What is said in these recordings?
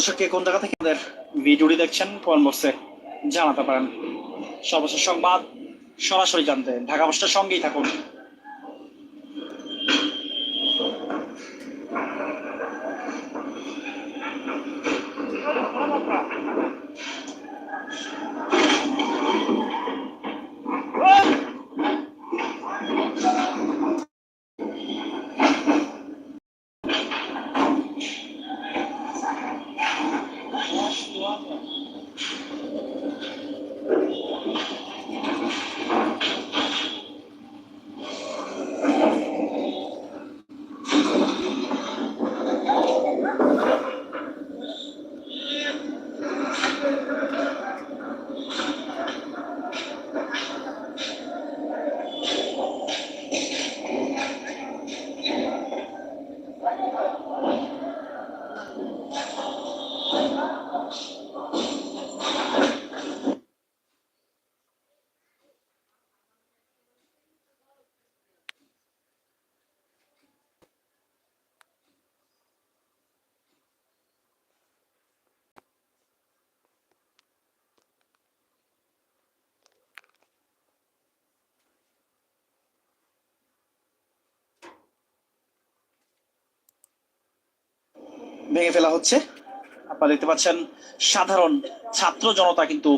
দর্শক কে কোন জায়গা থেকে আমাদের ভিডিওটি দেখছেন কমেন্ট বক্সে জানাতে পারেন। সর্বশেষ সংবাদ সরাসরি জানতে ঢাকা পোস্টের সঙ্গেই থাকুন। Thank you. ভেঙে ফেলা হচ্ছে। আপনারা দেখতে পাচ্ছেন, সাধারণ ছাত্র জনতা কিন্তু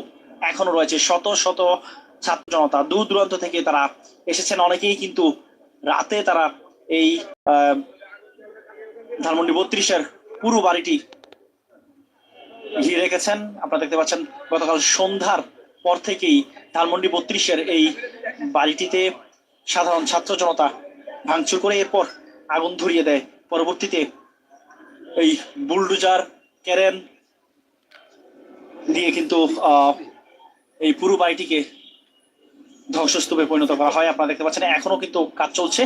এখনও রয়েছে। শত শত ছাত্র জনতা দূর দূরান্ত থেকে তারা এসেছেন। অনেকেই কিন্তু রাতে তারা এই ধানমন্ডি বত্রিশের পুরো বাড়িটি ঘিরে রেখেছেন। আপনারা দেখতে পাচ্ছেন, গতকাল সন্ধ্যার পর থেকেই ধানমন্ডি বত্রিশের এই বাড়িটিতে সাধারণ ছাত্র জনতা ভাঙচুর করে এরপর আগুন ধরিয়ে দেয়। পরবর্তীতে এই বুলডোজার, ক্যারেন দিয়ে কিন্তু এই পুরো বাড়িটিকে ধ্বংসস্তূপে পরিণত করা হয়। আপনারা দেখতে পাচ্ছেন, এখনও কিন্তু কাজ চলছে।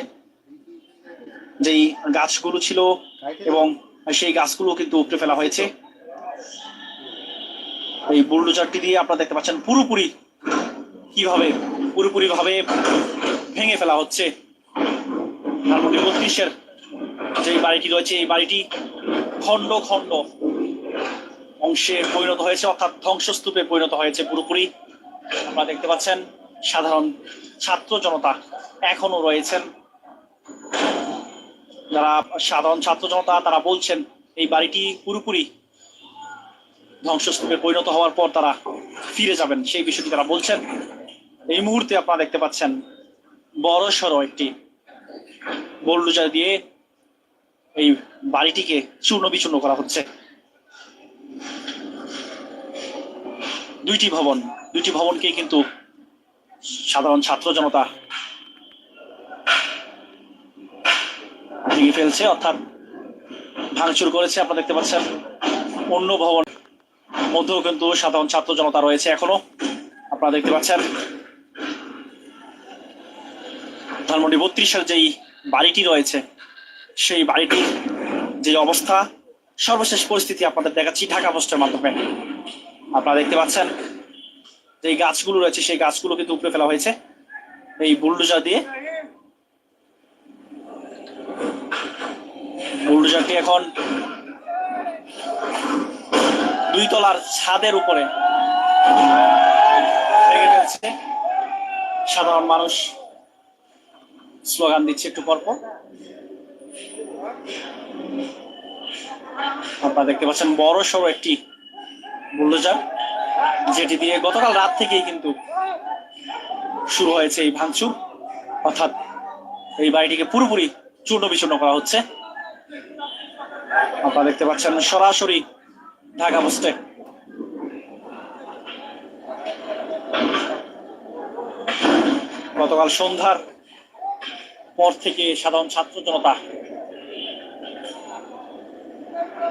যেই গাছগুলো ছিল এবং সেই গাছগুলো কিন্তু উপড়ে ফেলা হয়েছে। এই বুলডোজারটি দিয়ে আপনারা দেখতে পাচ্ছেন, পুরোপুরি কীভাবে পুরোপুরি ভাবে ভেঙে ফেলা হচ্ছে। ধানমন্ডি বত্রিশের যে বাড়িটি রয়েছে, এই বাড়িটি খণ্ড খণ্ড অংশে পরিণত হয়েছে, অর্থাৎ ধ্বংসস্তূপে পরিণত হয়েছে পুরোপুরি। আপনারা দেখতে পাচ্ছেন, সাধারণ ছাত্র জনতা এখনও রয়েছেন। যারা সাধারণ ছাত্র জনতা, তারা বলছেন, এই বাড়িটি পুরোপুরি ধ্বংসস্তূপে পরিণত হওয়ার পর তারা ফিরে যাবেন, সেই বিষয়টি তারা বলছেন। এই মুহূর্তে আপনারা দেখতে পাচ্ছেন বড় সড়ো একটি বোল্ডোজার দিয়ে এই বাড়িটিকে চূর্ণ বিচূর্ণ করা হচ্ছে। দুইটি ভবন, দুইটি ভবনকে কিন্তু সাধারণ ছাত্র জনতা ভেঙে ফেলছে, অর্থাৎ ভাঙচুর করেছে, আপনারা দেখতে পাচ্ছেন। অন্য ভবন মধ্যেও কিন্তু সাধারণ ছাত্র জনতা রয়েছে এখনও, আপনারা দেখতে পাচ্ছেন। ধানমন্ডি বত্রিশের যেই বাড়িটি রয়েছে সেই বাড়িটির যে অবস্থা, সর্বশেষ পরিস্থিতি আপনাদের দেখাচ্ছি ঢাকা পোস্টের মাধ্যমে। আপনারা দেখতে পাচ্ছেন, যে গাছগুলো রয়েছে, সেই গাছগুলো কিন্তু উপড়ে ফেলা হয়েছে। এই বুলডোজার দিয়ে, বুলডোজারটি এখন দুই তলার ছাদের উপরে সাধারণ মানুষ স্লোগান দিচ্ছে একটু পরপর। আপনারা দেখতে পাচ্ছেন বড় সড়ো একটি বুলডোজার, যেটি দিয়ে গতকাল রাত থেকেই কিন্তু শুরু হয়েছে এই ভাঙচুর। অর্থাৎ এই বাড়িটিকে পুরোপুরি চূর্ণ বিচূর্ণ করা হচ্ছে। আপনারা দেখতে পাচ্ছেন সরাসরি ঢাকা পোস্টে। গতকাল সন্ধ্যার পর থেকে সাধারণ ছাত্র জনতা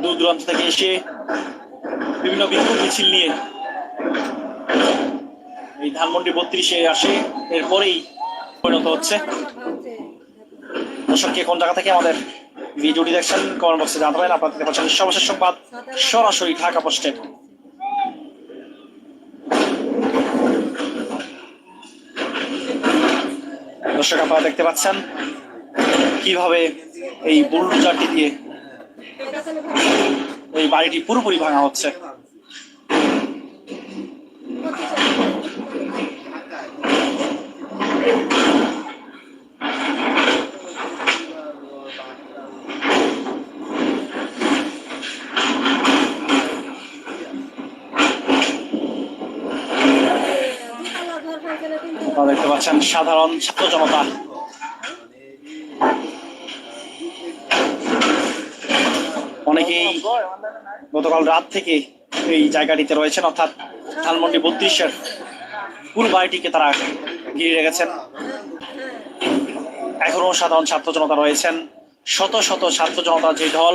দূর দূরান্ত থেকে এসে বিভিন্ন বিক্ষোভ মিছিল নিয়ে এই ধানমন্ডি বত্রিশে আসে। এরপরেই পরিণত হচ্ছে। দর্শক, কে কোন জায়গা থেকে আমাদের ভিডিওটি দেখছেন কমেন্ট বক্সে আপনারা দেখতে পাচ্ছেন সর্বশেষ সংবাদ সরাসরি ঢাকা পোস্টে দর্শক, আপনারা দেখতে পাচ্ছেন কীভাবে এই বুলডোজারটি দিয়ে ওই বাড়িটি পুরোপুরি ভাঙা হচ্ছে। দেখতে পাচ্ছেন সাধারণ ছাত্র জনতা গতকাল রাত থেকে এই জায়গাটিতে রয়েছেন, অর্থাৎ ধানমন্ডি বত্রিশের পুরো বাড়িটিকে তারা ঘিরে রেখেছেন। এখনও সাধারণ ছাত্র জনতা রয়েছেন, শত শত ছাত্র জনতার যে ঢল,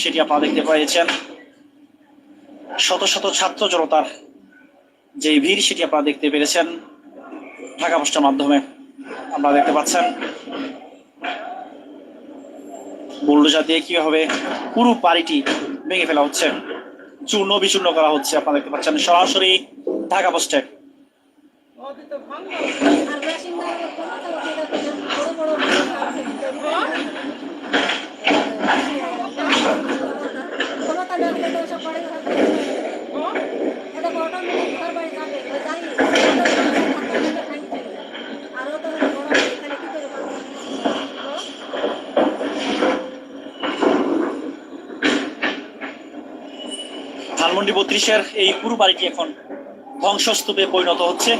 সেটি আপনারা দেখতে পেয়েছেন। শত শত ছাত্র জনতার যে ভিড়, সেটি আপনারা দেখতে পেরেছেন। ঢাকা পোস্টের মাধ্যমে আপনারা দেখতে পাচ্ছেন। বুলডোজার দিয়ে কীভাবে পুরো বাড়িটি ভেঙে ফেলা হচ্ছে? চূর্ণ বিচূর্ণ করা হচ্ছে, আপনারা দেখতে পাচ্ছেন। সরাসরি ঢাকা পোস্টে। ধানমন্ডি বত্রিশের এই পুরো বাড়িটি এখন ধ্বংসস্তূপে পরিণত হচ্ছে।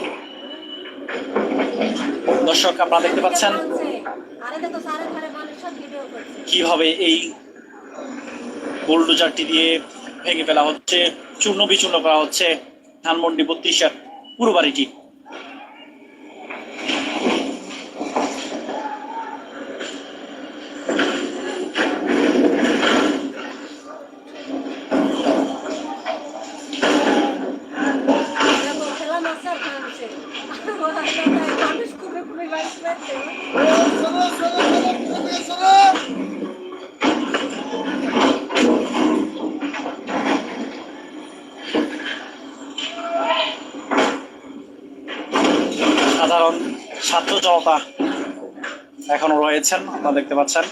দর্শক, আপনারা দেখতে পাচ্ছেন কীভাবে এই বুলডোজারটি দিয়ে ভেঙে ফেলা হচ্ছে চূর্ণ বিচূর্ণ করা হচ্ছে ধানমন্ডি বত্রিশের পুরো বাড়িটি। ছাত্র জনতা এখনও রয়েছেন আপনারা দেখতে পাচ্ছেন।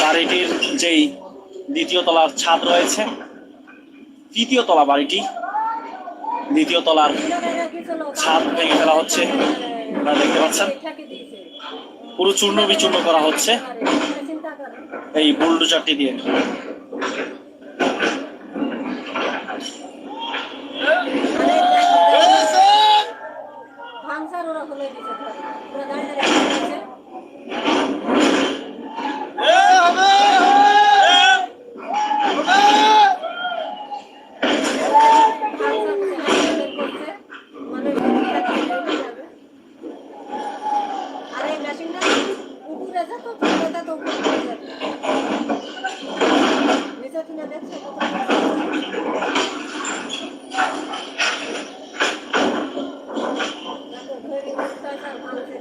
বাড়িটির যেই দ্বিতীয় তলার ছাদ রয়েছে। তৃতীয় তলা বাড়িটি। দ্বিতীয় তলার ছাদ ভেঙে ফেলা হচ্ছে, আপনারা দেখতে পাচ্ছেন। পুরো চূর্ণ বিচূর্ণ করা হচ্ছে। এই বুলডোজারটি দিয়ে ভাঙসার ওরা খুলে দিছে পুরো দাঁড়িয়ে দাঁড়িয়ে দিচ্ছে আরে মেশিনটা উপরে যা তো উপরে তো উপরে পড়ে যাবে নিচে কিনা দেখছ কত ধরে দিতে চাই ভাঙছে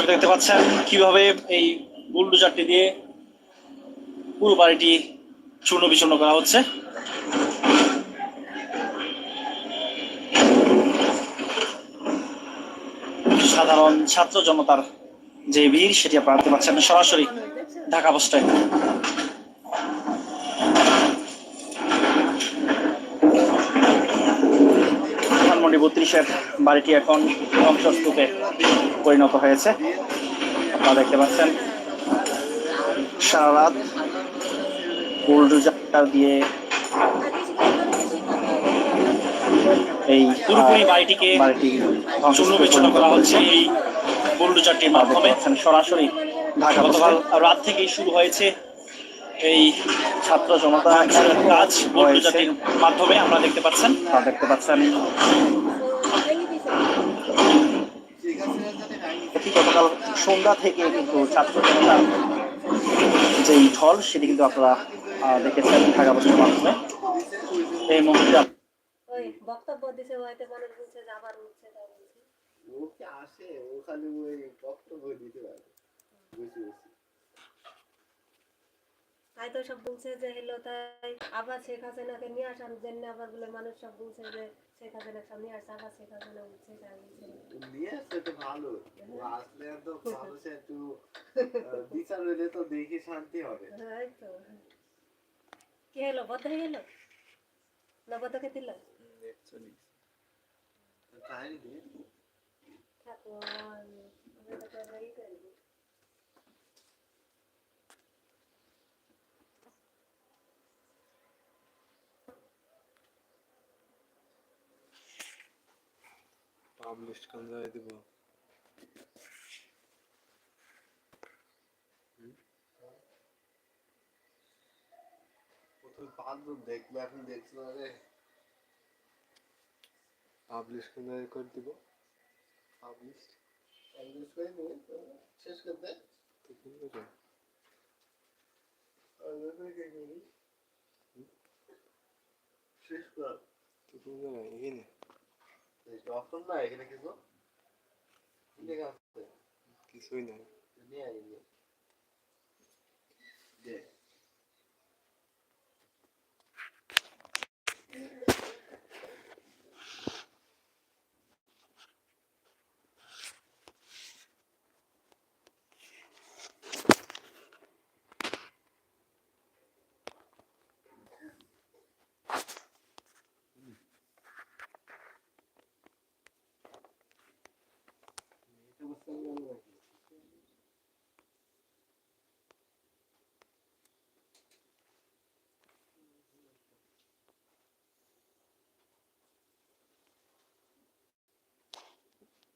দর্শক দেখতে পাচ্ছেন কীভাবে এই বুলডোজারটি দিয়ে পুরো বাড়িটি চূর্ণ বিচূর্ণ করা হচ্ছে। সাধারণ ছাত্র জনতার যে ভিড়, সেটি আপনারা দেখতে পাচ্ছেন সরাসরি ঢাকা পোস্টায় বত্রিশের বাড়িটি এখন ধ্বংসস্তূপে পরিণত হয়েছে। আপনারা দেখতে পাচ্ছেন সারা রাত বুলডোজার দিয়ে এই পুরোপুরি বাড়িটিকে চূর্ণ বিচূর্ণ করা হচ্ছে এই বুলডোজারটির মাধ্যমে। সরাসরি ঢাকা গতকাল রাত থেকেই শুরু হয়েছে এই ছাত্র জনতা কাজ জাতির মাধ্যমে আমরা দেখতে পাচ্ছেন। দেখতে পাচ্ছেন ভেঙে দিছে এটি গতকাল সন্ধ্যা থেকে কিন্তু ছাত্র জনতার যেই ঢল সেটি কিন্তু আপনারা দেখেছেন ঢাকা বছরের মাধ্যমে। এই মুহূর্তে বক্তব্য দিছে হয়তো আবার উঠছে তা বলছে। ও কি আসে ও ওই বক্তব্য দিতে পারে। বুঝি বুঝি তাই তো সব বলছে যে হলো তাই আবার শেখ হাসিনাকে নিয়ে আসার জন্য আবার বলে মানুষ সব বলছে যে শেখ সামনে আসছে আবার শেখ হাসিনা উঠছে নিয়ে আসলে তো ভালো আসলে তো মানুষে একটু বিচার হইলে তো দেখে শান্তি হবে। এই তো কি হলো? বদ্ধ হয়ে গেল না বদ্ধকে দিল ঠাকুর তো করব পাবলিশ কোন দিব? ও দেখবে এখন দেখছ না পাবলিশ কোন জায়গায় করে দিব? পাবলিশ পাবলিশ করে তো শেষ করতে। তো কি করে? কি? শেষ কর। তো কোন জায়গায় এখানে এইটা না এখানে কিছু লেখা আছে? কিছুই নাই। নিয়ে আই দে।